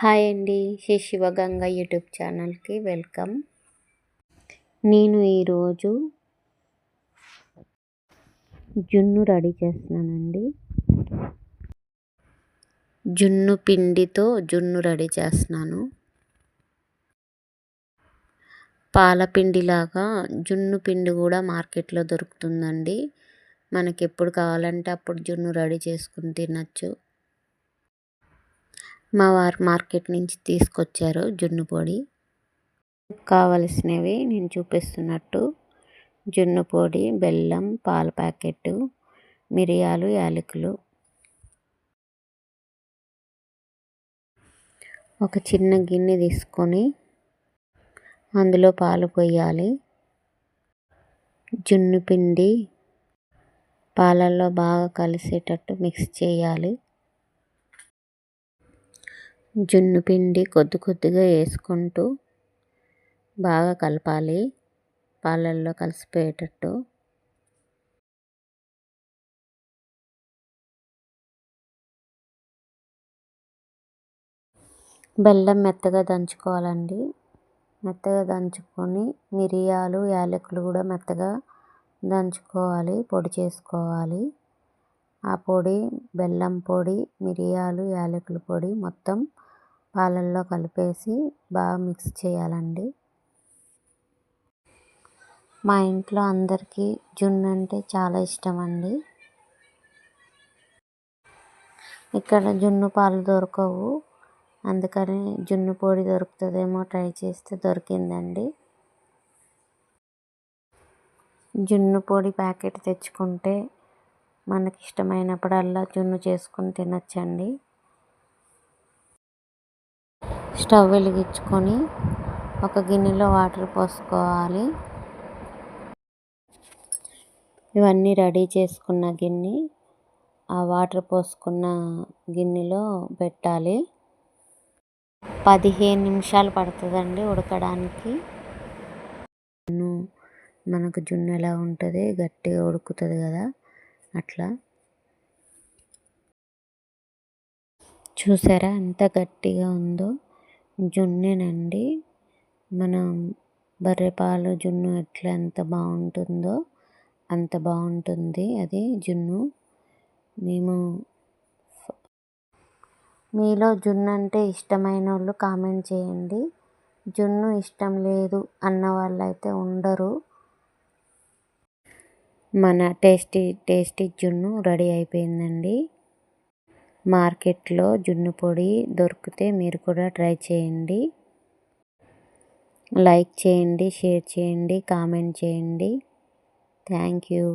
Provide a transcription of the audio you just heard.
Hi అండి. Shri Sivaganga YouTube ఛానల్కి welcome. నేను ఈరోజు జున్ను రెడీ చేస్తున్నానండి. జున్ను పిండితో జున్ను రెడీ చేస్తున్నాను. పాలపిండిలాగా జున్ను పిండి కూడా మార్కెట్లో దొరుకుతుందండి. మనకి ఎప్పుడు కావాలంటే అప్పుడు జున్ను రెడీ చేసుకుని తినచ్చు. మా వారు మార్కెట్ నుంచి తీసుకొచ్చారు జున్ను పొడి. కావలసినవి నేను చూపిస్తున్నట్టు. జున్ను పొడి బెల్లం పాల ప్యాకెట్ మిరియాలు యాలకులు. ఒక చిన్న గిన్నె తీసుకొని అందులో పాలు పోయాలి. జున్ను పిండి పాలల్లో బాగా కలిసేటట్టు మిక్స్ చేయాలి. జున్ను పిండి కొద్ది కొద్దిగా వేసుకుంటూ బాగా కలపాలి. పాలల్లో కలిసిపోయేటట్టు. బెల్లం మెత్తగా దంచుకోవాలండి. మెత్తగా దంచుకొని మిరియాలు యాలకులు కూడా మెత్తగా దంచుకోవాలి పొడి చేసుకోవాలి. ఆ పొడి బెల్లం పొడి మిరియాలు యాలకుల పొడి మొత్తం పాలల్లో కలిపేసి బాగా మిక్స్ చేయాలండి. మా ఇంట్లో అందరికీ జున్ను అంటే చాలా ఇష్టం అండి ఇక్కడ జున్ను పాలు దొరకవు. అందుకని జున్ను పొడి దొరుకుతుందేమో ట్రై చేస్తే దొరికిందండి. జున్ను పొడి ప్యాకెట్ తెచ్చుకుంటే మనకి ఇష్టమైనప్పుడల్లా జున్ను చేసుకొని తినచ్చండి. స్టవ్ వెలిగించుకొని ఒక గిన్నెలో వాటర్ పోసుకోవాలి. ఇవన్నీ రెడీ చేసుకున్న గిన్నె ఆ వాటర్ పోసుకున్న గిన్నెలో పెట్టాలి. పదిహేను నిమిషాలు పడుతుందండి ఉడకడానికి. మనకు జున్ను ఎలా ఉంటుంది? గట్టిగా ఉడుకుతుంది కదా. అట్లా. చూసారా ఎంత గట్టిగా ఉందో? జున్నేనండి. మనం బర్రెపాలు జున్ను ఎట్లా ఎంత బాగుంటుందో అంత బాగుంటుంది అది జున్ను. మేము మీలో జున్ను అంటే ఇష్టమైన వాళ్ళు కామెంట్ చేయండి. జున్ను ఇష్టం లేదు అన్న వాళ్ళు అయితే ఉండరు. మన టేస్టీ టేస్టీ జున్ను రెడీ అయిపోయిందండి. మార్కెట్లో జున్ను పొడి దొరికితే మీరు కూడా ట్రై చేయండి. లైక్ చేయండి షేర్ చేయండి కామెంట్ చేయండి. Thank you.